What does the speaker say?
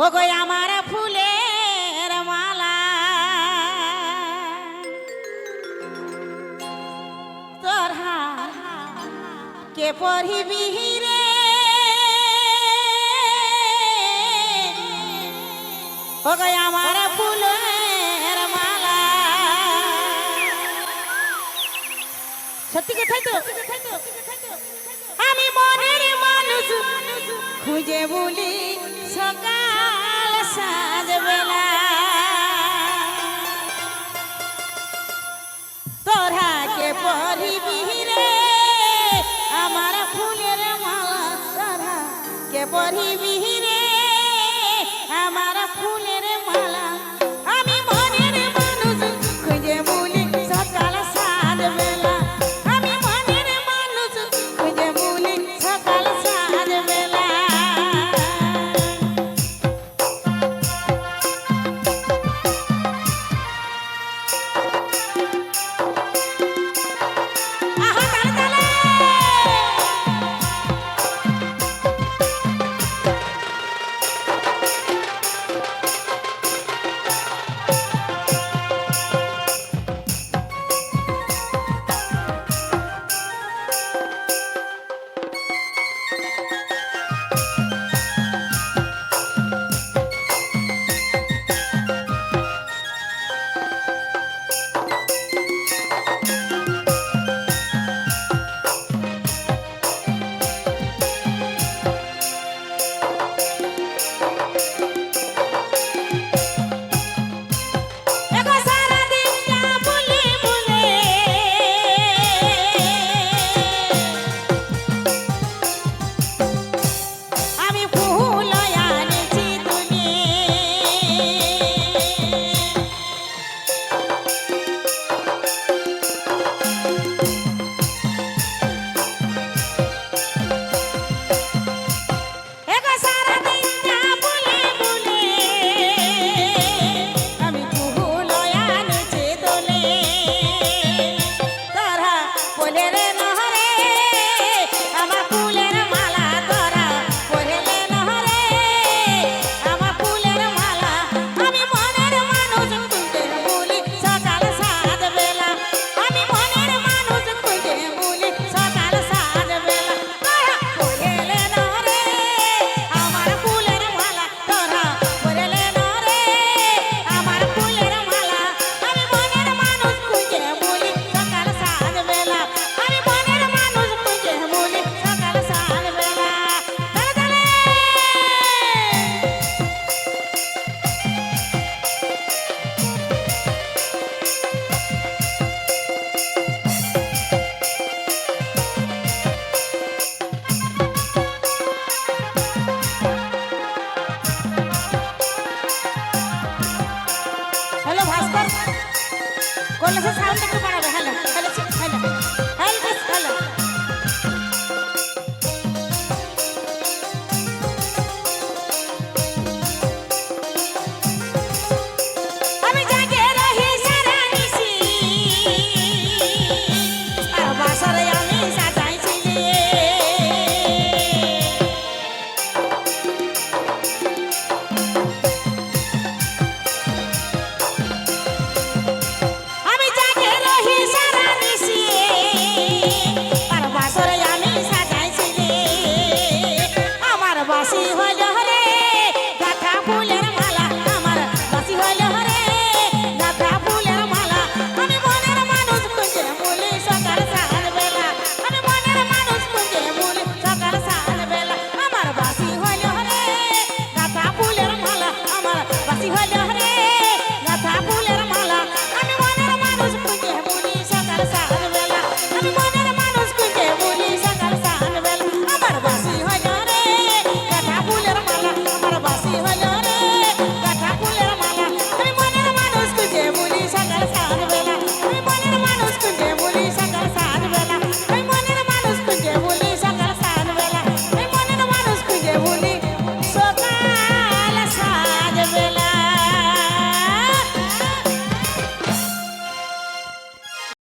ও আমার ফুলের মালা। তোর কে পড়িবি রে? ও আমার ফুলের আমি মনের মানুষ, খুঁজে বলি সকাল পরিবি আমার ফুলে বললে সে সাউন্ড একটু বাড়াবে।